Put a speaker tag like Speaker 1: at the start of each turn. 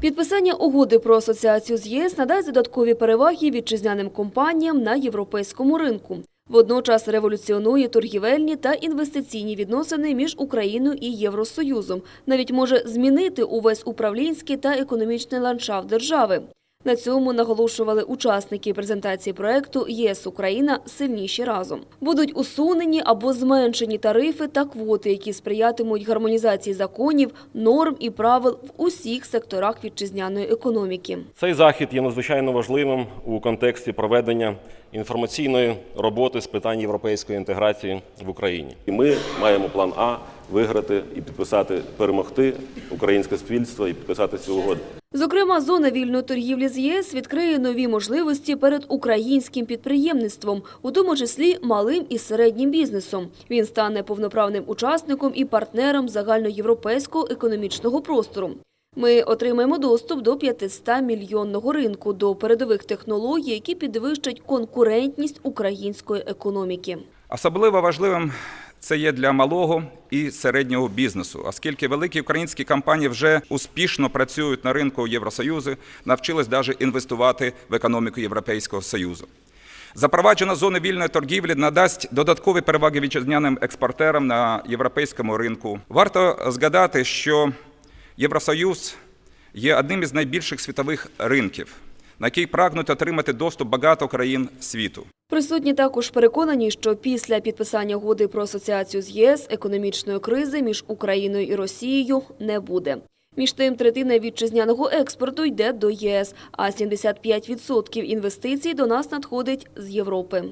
Speaker 1: Підписання угоди про асоціацію з ЄС надасть додаткові переваги вітчизняним компаніям на європейському ринку. Водночас революціонує торгівельні та інвестиційні відносини між Україною і Євросоюзом. Навіть може змінити увесь управлінський та економічний ландшафт держави. На цьому наголошували учасники презентації проекту ЄС Україна сильніші разом. Будуть усунені або зменшені тарифи та квоти, які сприятимуть гармонізації законів, норм і правил в усіх секторах вітчизняної економіки.
Speaker 2: Цей захід є надзвичайно важливим у контексті проведення інформаційної роботи з питань європейської інтеграції в Україні. І ми маємо план А виграти і підписати, перемогти українське спільство і підписати цю угоду.
Speaker 1: Зокрема, зона вільної торгівлі з ЄС відкриє нові можливості перед українським підприємництвом, у тому числі малим і середнім бізнесом. Він стане повноправним учасником і партнером загальноєвропейського економічного простору. Ми отримаємо доступ до 500 мільйонного ринку, до передових технологій, які підвищать конкурентність української економіки.
Speaker 3: Особливо важливим це є для малого і середнього бізнесу, оскільки великі українські компанії вже успішно працюють на ринку Євросоюзу, навчились навіть інвестувати в економіку Європейського Союзу. Запроваджена зона вільної торгівлі надасть додаткові переваги вітчизняним експортерам на європейському ринку. Варто згадати, що Євросоюз є одним із найбільших світових ринків, на який прагнуть отримати доступ багато країн світу.
Speaker 1: Присутні також переконані, що після підписання угоди про асоціацію з ЄС економічної кризи між Україною і Росією не буде. Між тим, третина вітчизняного експорту йде до єС, а 75% інвестицій до нас надходить з Європи.